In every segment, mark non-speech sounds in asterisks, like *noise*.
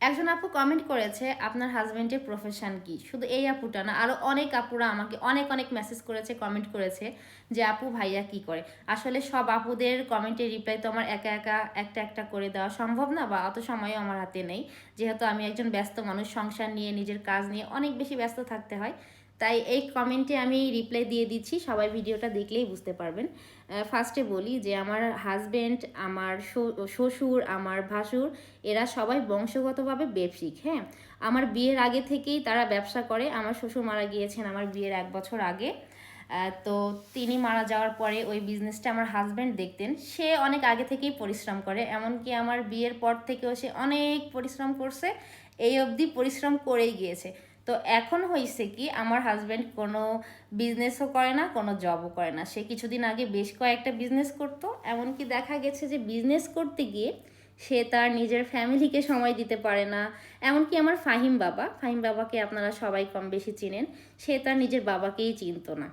একজন আপু কমেন্ট করেছে, আপনার হাজব্যান্ডের প্রফেশন কি? শুধু এই আপুটা না আরও অনেক আপুরা আমাকে অনেক অনেক মেসেজ করেছে কমেন্ট করেছে যে, আপু, ভাইয়া কি করে? আসলে সব আপুদের কমেন্টের রিপ্লাই তো আমার একা একা, একটা একটা করে দেওয়া সম্ভব না বা অত সময়ও আমার হাতে নেই। যেহেতু আমি একজন ব্যস্ত মানুষ, সংসার নিয়ে, নিজের কাজ নিয়ে অনেক বেশি ব্যস্ত থাকতে হয়। তাই এই কমেন্টে আমি রিপ্লাই দিয়ে দিচ্ছি, সবাই ভিডিওটা দেখলেই বুঝতে পারবেন। ফার্স্টে বলি যে, আমার হাজবেন্ড আমার শ্বশুর, আমার ভাসুর, এরা সবাই বংশগতভাবে ব্যবসায়িক হ্যাঁ? আমার বিয়ের আগে থেকেই তারা ব্যবসা করে। আমার শ্বশুর মারা গিয়েছেন আমার বিয়ের এক বছর আগে। তো তিনি মারা যাওয়ার পরে ওই বিজনেসটা আমার হাজব্যান্ড দেখতেন। সে অনেক আগে থেকেই পরিশ্রম করে, এমনকি আমার বিয়ের পর থেকেও সে অনেক পরিশ্রম করছে। এই অবধি পরিশ্রম করেই গিয়েছে। তো এখন হয়েছে কি, আমার হাজব্যান্ড কোনো বিজনেসও করে না, কোনো জবও করে না। সে কিছুদিন আগে বেশ কয়েকটা বিজনেস করতো, এমনকি দেখা গেছে যে বিজনেস করতে গিয়ে সে তার নিজের ফ্যামিলিকে সময় দিতে পারে না। এমনকি আমার ফাহিম বাবা, ফাহিম বাবাকে আপনারা সবাই কম বেশি চিনেন, সে তার নিজের বাবাকেই চিনতো না।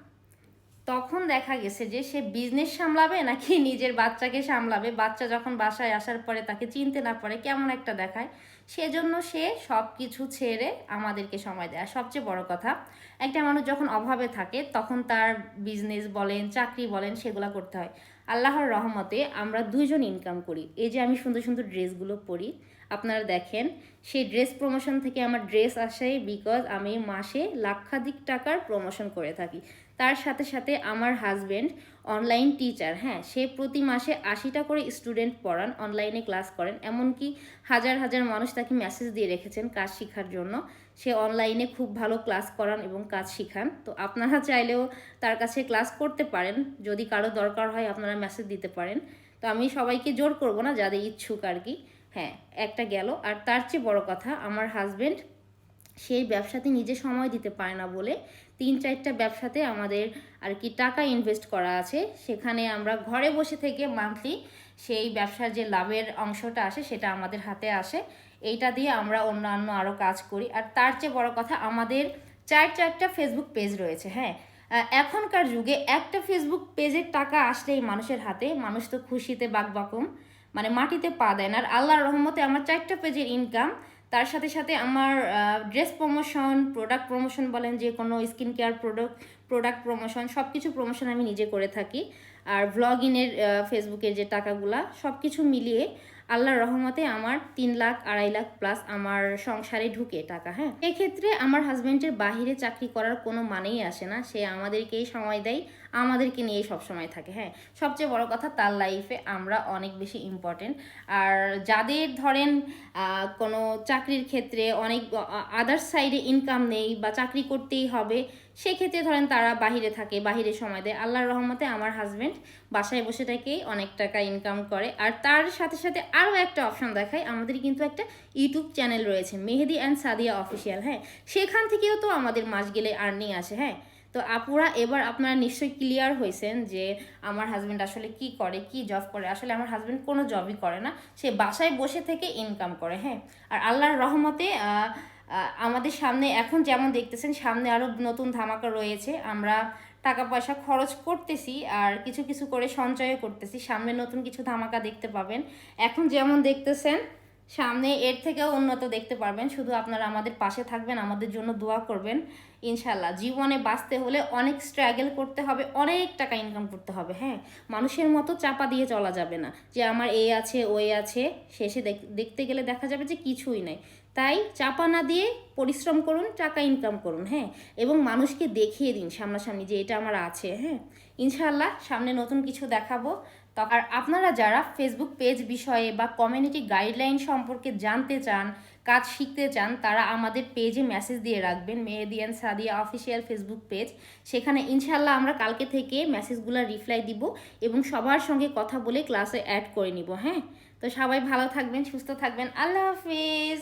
তখন দেখা গেছে যে সে বিজনেস সামলাবে নাকি *laughs* নিজের বাচ্চাকে সামলাবে? বাচ্চা যখন বাসায় আসার পরে তাকে চিনতে না পারে, কেমন একটা দেখায়? সেজন্য সে সব কিছু ছেড়ে আমাদেরকে সময় দেয়। সবচেয়ে বড় কথা, একটা মানুষ যখন অভাবে থাকে, তখন তার বিজনেস বলেন, চাকরি বলেন, সেগুলো করতে হয়। আল্লাহর রহমতে আমরা দুইজন ইনকাম করি। এই যে আমি সুন্দর সুন্দর ড্রেসগুলো পরি আপনারা দেখেন, সেই ড্রেস প্রমোশন থেকে আমার ড্রেস আসে বিকজ আমি মাসে লাক্ষাধিক টাকার প্রমোশন করে থাকি। তার সাথে সাথে আমার হাজব্যান্ড অনলাইন টিচার হ্যাঁ সে প্রতি মাসে আশিটা করে স্টুডেন্ট পড়ান অনলাইনে ক্লাস করেন। এমনকি হাজার হাজার মানুষ তাকে মেসেজ দিয়ে রেখেছেন কাজ শেখার জন্য। সে অনলাইনে খুব ভালো ক্লাস করান এবং কাজ শিখান। তো আপনারা চাইলেও তার কাছে ক্লাস করতে পারেন। যদি কারও দরকার হয় আপনারা মেসেজ দিতে পারেন। তো আমি সবাইকে জোর করব না, যাদের ইচ্ছুক আর কি। হ্যাঁ একটা গেল। আর তার চেয়ে বড় কথা, আমার হাজবেন্ড সেই ব্যবসাতে নিজে সময় দিতে পারে না বলে তিন চারটা ব্যবসাতে আমাদের আর কি টাকা ইনভেস্ট করা আছে। সেখানে আমরা ঘরে বসে থেকে মান্থলি সেই ব্যবসার যে লাভের অংশটা আসে, সেটা আমাদের হাতে আসে। এইটা দিয়ে আমরা অন্যান্য আরও কাজ করি। আর তার চেয়ে বড় কথা, আমাদের চার চারটা ফেসবুক পেজ রয়েছে হ্যাঁ। এখনকার যুগে একটা ফেসবুক পেজের টাকা আসলেই মানুষের হাতে। মানুষ তো খুশিতে বাকবাকুম মানে মাটিতে পা দেয় না। আর আল্লাহর রহমতে আমার চারটা পেজের ইনকাম তার সাথে সাথে আমার ড্রেস প্রমোশন প্রোডাক্ট প্রমোশন বলেন যে কোনো skin care product product promotion সব কিছু প্রমোশন আমি নিজে করে থাকি। আর ভ্লগিনের ফেসবুকের যে টাকাগুলা সব কিছু মিলিয়ে আল্লাহর রহমতে আমার তিন লাখ, আড়াই লাখ প্লাস আমার সংসারে ঢুকে টাকা হ্যাঁ? এক্ষেত্রে আমার হাজব্যান্ডের বাহিরে চাকরি করার কোনো মানেই আসে না। সে আমাদেরকেই সময় দেয়, আমাদেরকে নিয়েই সবসময় থাকে হ্যাঁ? সবচেয়ে বড় কথা, তার লাইফে আমরা অনেক বেশি ইম্পর্টেন্ট আর যাদের ধরেন কোনো চাকরির ক্ষেত্রে অনেক আদার্স সাইডে ইনকাম নেই বা চাকরি করতেই হবে সেক্ষেত্রে ধরেন তারা বাহিরে থাকে, বাহিরে সময় দেয়। আল্লাহর রহমতে আমার হাজব্যান্ড বাসায় বসে থেকেই অনেক টাকা ইনকাম করে। আর তার সাথে সাথে আরও একটা অপশন দেখায় আমাদের কিন্তু একটা ইউটিউব চ্যানেল রয়েছে, মেহেদি অ্যান্ড সাদিয়া অফিসিয়াল হ্যাঁ? সেখান থেকেও তো আমাদের মাস গেলে আর্নিং আসে হ্যাঁ? তো আপুরা, এবার আপনারা নিশ্চয়ই ক্লিয়ার হয়েছেন যে আমার হাজব্যান্ড আসলে কি করে, কি জব করে? আসলে আমার হাজব্যান্ড কোনো জবই করে না। সে বাসায় বসে থেকে ইনকাম করে হ্যাঁ? আর আল্লাহর রহমতে আমাদের সামনে এখন যেমন দেখতেছেন, সামনে আরও নতুন ধামাকা রয়েছে। আমরা টাকা পয়সা খরচ করতেছি আর কিছু কিছু করে সঞ্চয় করতেছি। সামনে নতুন কিছু ধামাকা দেখতে পাবেন। এখন যেমন দেখতেছেন সামনে এর থেকেও উন্নত দেখতে পারবেন। শুধু আপনারা আমাদের পাশে থাকবেন, আমাদের জন্য দোয়া করবেন। ইনশাল্লাহ জীবনে বাঁচতে হলে অনেক স্ট্রাগল করতে হবে, অনেক টাকা ইনকাম করতে হবে হ্যাঁ? মানুষের মতো চাপা দিয়ে চলা যাবে না যে আমার এ আছে ওই আছে। শেষে দেখ- দেখতে গেলে দেখা যাবে যে কিছুই নাই। তাই চাপা না দিয়ে পরিশ্রম করুন, টাকা ইনকাম করুন হ্যাঁ? এবং মানুষকে দেখিয়ে দিন সামনাসামনি যে এটা আমার আছে হ্যাঁ? ইনশাল্লাহ সামনে নতুন কিছু দেখাবো। আর আপনারা যারা ফেসবুক পেজ বিষয়ে বা কমিউনিটি গাইডলাইন সম্পর্কে জানতে চান, কাজ শিখতে চান, তারা আমাদের পেজে মেসেজ দিয়ে রাখবেন Mehedian Sadia official Facebook page সেখানে ইনশাল্লাহ আমরা কালকে থেকে মেসেজগুলো রিপ্লাই দিব এবং সবার সঙ্গে কথা বলে ক্লাসে অ্যাড করে নিব হ্যাঁ? তো সবাই ভালো থাকবেন, সুস্থ থাকবেন। আল্লাহ হাফিজ!